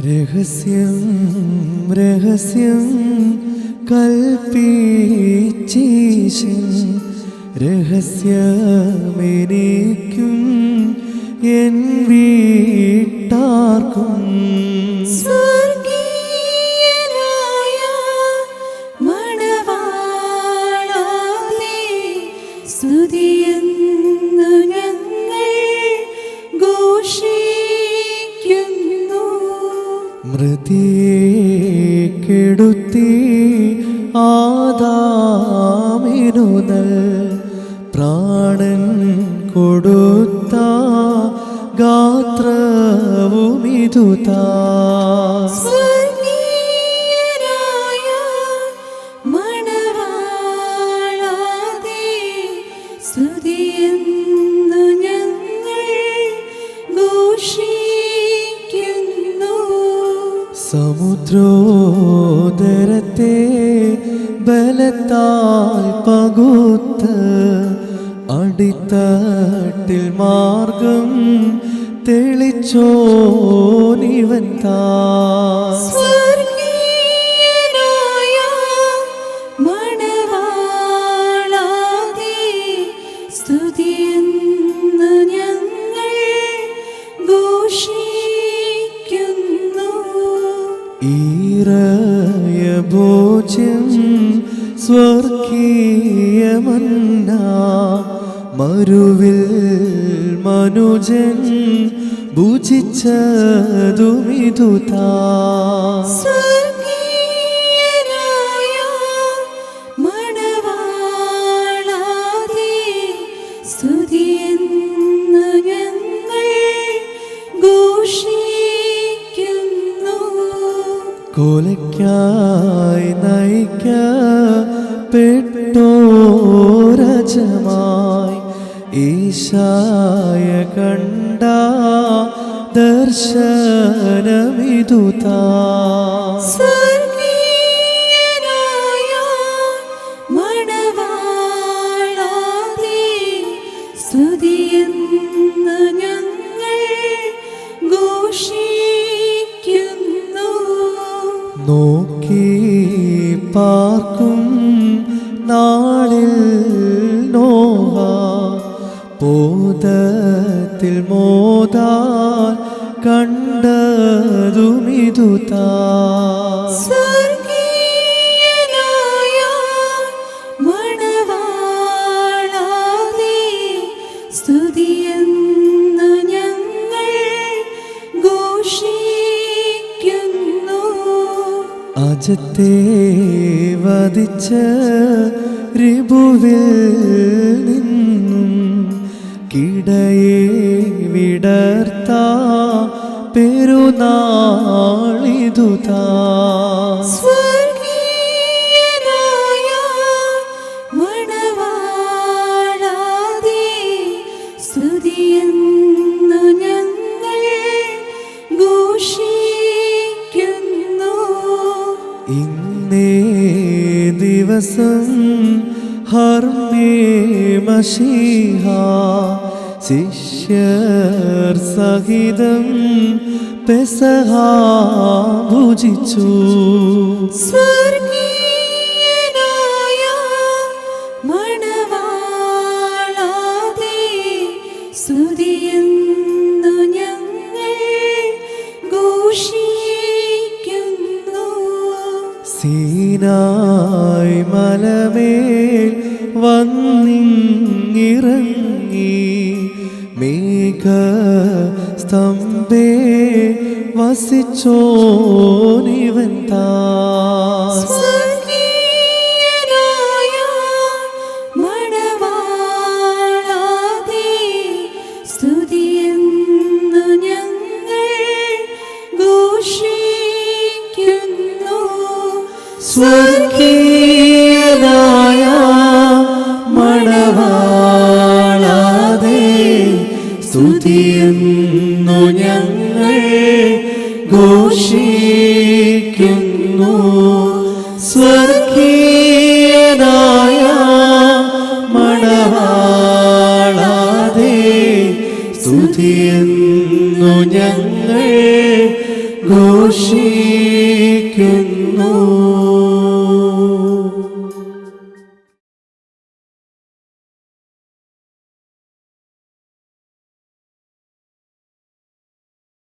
രഹസ്യം രഹസ്യം കൽപ്പിച്ചീശൻ രഹസ്യമെനിക്കും എൻ വീട്ടാർക്കും. സ്തുതിയെന്നു മൃതിയെ കെടുത്തി ആദാമിനു നൽ പ്രാണൻ കൊടുത്ത ഗാത്രവുമിതുതാ മണവാളാതെ മണവാളാനേ, സമുദ്രോദരത്തെ ബലത്താൽ പകുത്ത് അടിത്തട്ടിൽ മാർഗം തെളിച്ചോനിവൻ താ ഭോജ്യം സ്വർഗീയമന്ന മരുവിൽ മനുജൻ ഭുജിച്ചതുമിതുതാ. കൊലയ്ക്കായി നയിക്കപ്പെട്ടോരജമായി ഈശായ കണ്ട ദർശനമിതുതാ. പാർക്കും നാളിൽ നോഹ. പോതത്തിൽ മോദാൻ കണ്ടതുമിതുതാ. അജത്തെ വധിച്ച രിപുവിൽ നിന്നും കിടയെ വിടർത്ത പെരുന്നാളിതുതാ. ദിവസം ഹർമേ മഷീഹ ശിഷ്യർ സഹിതം പെസഹ ഭുജിച്ചു. സ്വർഗീയനായ സീനായ് മലമേൽ വന്നിറങ്ങി മേഘ സ്തംഭേ വസിച്ചോനിവൻ താ സ്വർഗീയനായ മണവാളാതെ സ്തുതിയുന്നു ഞങ്ങൾ ഘോഷിക്കുന്നു. സ്വർഗീയനായ മണവാളാതെ സ്തുതിയുന്നു ഞങ്ങൾ ഘോഷിക്കുന്നു.